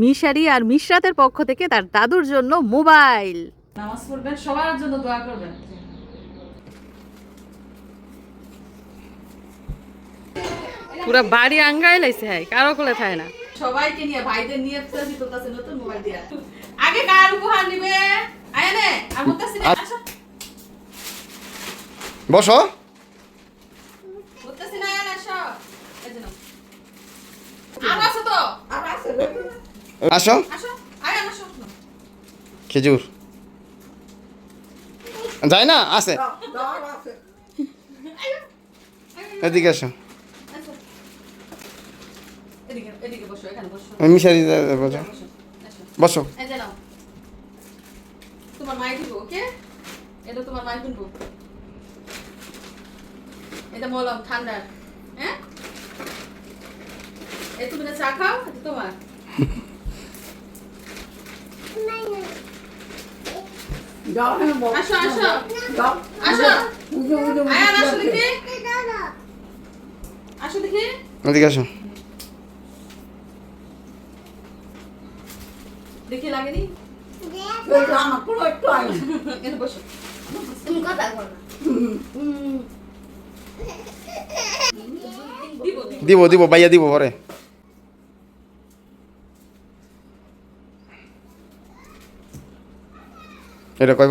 মিশারি আর মিশরাতের পক্ষ থেকে তার দাদুর জন্য মোবাইল। নামাজ পড়বেন সবার জন্য দোয়া করবেন। পুরো বাড়ি আঙ্গাই লাইছে হাই কারও কোলে থাকে না। সবাইকে নিয়ে ভাইদের নিয়ে সেলফি তুলতেছে নতুন মোবাইল দিয়া। আগে কার উপহার নিবে? আয়ানে আর মুতাসির আসো বসো। আয়ান আসো আর আসো তো? আসো আয়ান আসো। খেজুর। যায় না আছে। এদিকে আসো। বসো মিশারি বসো তোমার মাই দিব ওকে? এটা তোমার মাই কিনবো এটা মলম ঠান্ডার হ্যাঁ? এই তুমি না চা খাও এটা তোমার। আসো আসো। আসো। আয়ান আসো দেখি। আসো দেখি। এদিকে আসো। দেখি লাগেনি? এখানে বসো। দিব দিব দিব দিব বাইয়া দিব পরে এটা কয় বছর এটা লাগছে তো এটা পাচ্ছো মানে উনিশ বিশ পার্থক্য আর কি দুইজন তো সেম সেমই হাইট প্রায় এই যে এটা বাচ্চা এই যে হ্যাঁ এই যে ভালো কয়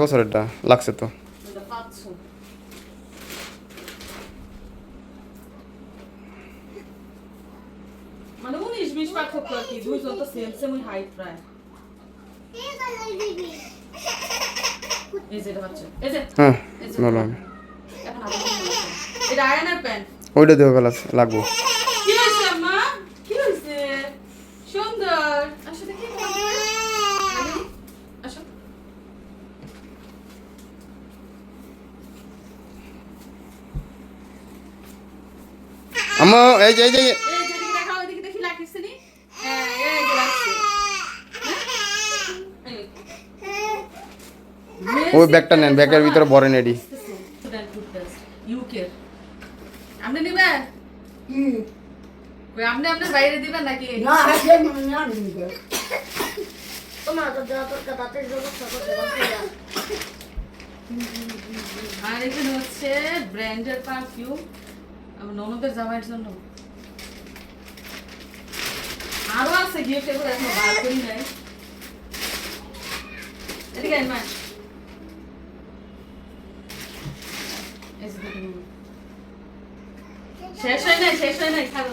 আবার এটা? আয়নের প্যান্ট ওইটা দেওয়া লাগবো কি হয়েছে আম্মা কি হয়েছে সুন্দর আসো দেখি লাগেনি? আসো আমা এই যে এই যে। ওই ব্যাগটা নেন ব্যাগের ভিতরে আপনি নিবেন? আপনি আপনার বাইরে দিবেন নাকি? আর এখানে হচ্ছে ব্র্যান্ডের পারফিউম ননদের জামাইয়ের জন্য। আরও আছে গিফট এগুলো এখনও বার করি নাই। এদিকে মা। শেষ হয় নাই শেষ হয় নাই খাব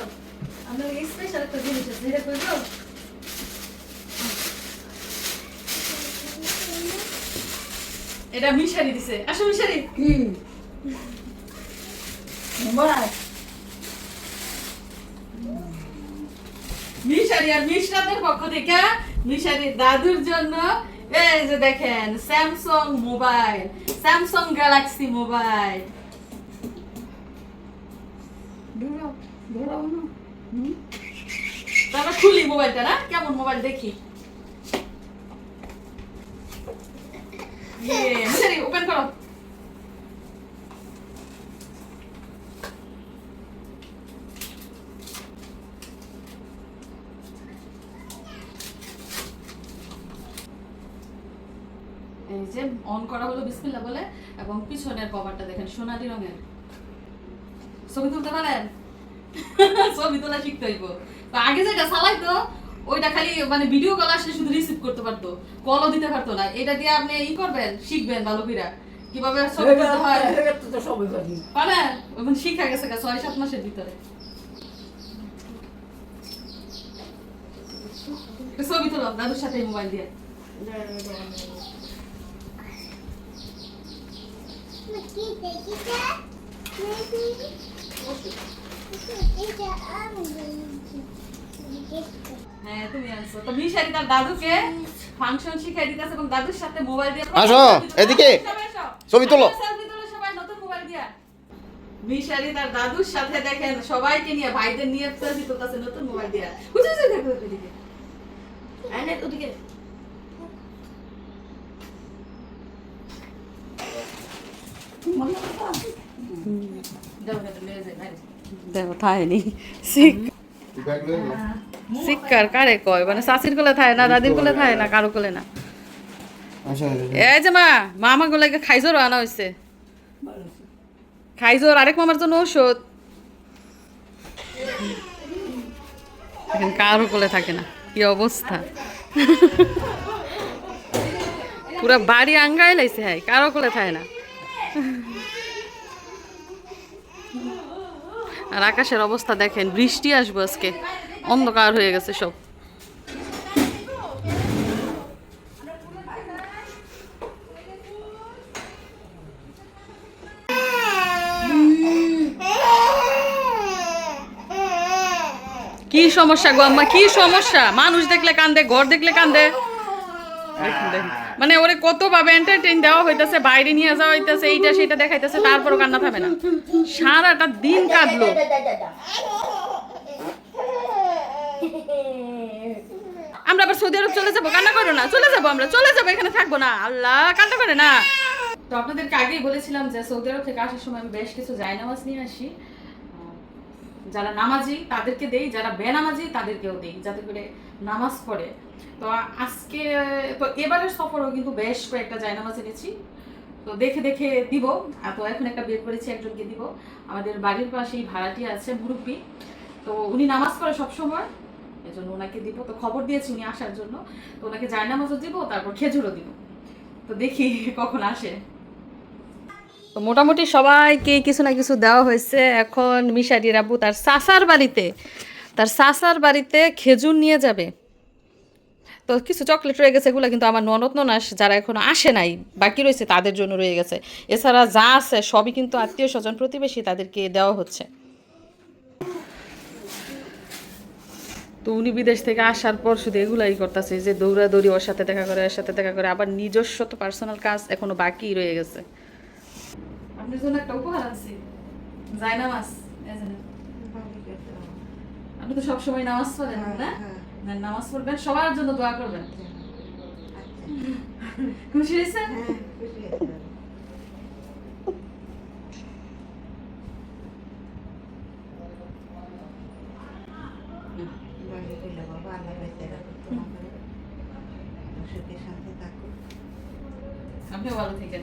আপনার স্পেশাল একটা জিনিস আছে এটা করব এটা মিশারি দিছে। আসো মিশারি। মিশারি দাদুর জন্য এই যে দেখেন Samsung mobile Samsung Galaxy mobile তারপর খুলি মোবাইলটা না? কেমন মোবাইল দেখি? ইয়ে, ওপেন করো। এই যে অন করা হলো বিসমিল্লাহ বলে এবং পিছনের কভারটা দেখেন সোনালি রঙের। ছবি তুলতে পারেন? ছবি তোলা শিখতে হইব। আগে যেটা চালাইতো ওইটা খালি মানে ভিডিও কল আসলে শুধু রিসিভ করতে পারতো। কলও দিতে পারতো না। এটা দিয়ে আপনি ই করবেন শিখবেন ভালো করে কীভাবে ছবি তুলতে হয়? পারেন? শিখা গেছে ছয় সাত মাসের ভিতরে। ছবি তোলো দাদুর সাথে মোবাইল দিয়ে। হ্যাঁ তুমি আনছো তো মিশারি তার দাদুকে ফাংশন শিখাই দিতেছে এবং দাদুর সাথে মোবাইল দিয়ে আসো, এদিকে। সবাই আসো। ছবি তোলো। সেলফি তোলো সবাই নতুন মোবাইল দিয়া মিশারি তার দাদুর সাথে দেখেন সবাইকে নিয়ে ভাইদের নিয়ে সেলফি তুলতেছে নতুন মোবাইল দিয়া বুঝছ দেখো ওদিকে দাও এটা নিয়ে যাই বাইরে দেখো থায়নি। শিক্ষার কারে কয়? মানে শাশির কোলে থাকে না দাদির কোলে থাকে না কারও কোলে না। আসো, আসো। এই যে মা মামা গুলাকে খাইজোর আনা হয়েছে খাইজোর আরেক মামার জন্য ঔষধ। কারও কোলে থাকে না কি অবস্থা? পুরা বাড়ি আঙ্গাই লাইছে হ্যাঁ কারও কোলে থাকে না। আর আকাশের অবস্থা দেখেন, বৃষ্টি আসব আজকে। অন্ধকার হয়ে গেছে সব। কি সমস্যা গো আম্মা? কি সমস্যা? মানুষ দেখলে কান্দে, ঘর দেখলে কান্দে। মানে ওরে এন্টারটেইন দেওয়া হইতাছে, বাইরে নিয়ে যাওয়া হইতাছে, এইটা সেটা তারপরও কান্না থামে না। সারাটা দিন কাঁদলো। আমরা আবার সৌদি আরব চলে যাব, কান্না করো না, চলে যাব আমরা, চলে যাব, এখানে থাকব না। আল্লাহ, কান্না করে না। তো আপনাদেরকে আগেই বলেছিলাম যে সৌদি আরব থেকে আসার সময় আমি বেশ কিছু জায়নামাজ নিয়ে আসি। যারা নামাজি, তাদেরকে দেই। যারা বেনামাজি, তাদেরকেও দেই, যাতে করে নামাজ পড়ে। তো আজকে, তো এবারের সফরও কিন্তু বেশ কয়েকটা জায়নামাজ এনেছি। তো দেখে দেখে দিব। তো এখন একটা বের করেছি, একজনকে দিব। আমাদের বাড়ির পাশেই ভাড়াটি আছে, মুরব্বী। তো উনি নামাজ পড়ে সবসময়। এই জন্য ওনাকে দিব। তো খবর দিয়েছি উনি আসার জন্য। তো ওনাকে জায়নামাজও দিব, তারপর খেজুরও দিব। তো দেখি কখন আসে। তো মোটামুটি সবাইকে কিছু না কিছু দেওয়া হয়েছে। এখন মিশারি রাবু তার সাসার বাড়িতে, তার সাসার বাড়িতে খেজুর নিয়ে যাবে। তো কিছু চকলেট রয়ে গেছে, এগুলো কিন্তু আমার ননদ ননাস যারা এখনও আসে নাই, বাকি রয়েছে তাদের জন্য রয়ে গেছে। এছাড়া যা আছে সবই কিন্তু আত্মীয় স্বজন প্রতিবেশী তাদেরকে দেওয়া হচ্ছে। তো উনি বিদেশ থেকে আসার পর শুধু এগুলাই করতেছে যে দৌড়াদৌড়ি, ওর সাথে দেখা করে, ওর সাথে দেখা করে, আবার নিজস্ব তো পার্সোনাল কাজ এখনও বাকি রয়ে গেছে। আপনার জন্য একটা উপহার আনছি। যাই নামাজ আপনি তো সবসময় নামাজ পড়েন না? না, নামাজ পড়বেন সবার জন্য দোয়া করবেন। খুশি হয়েছে। আপনিও ভালো থাকেন।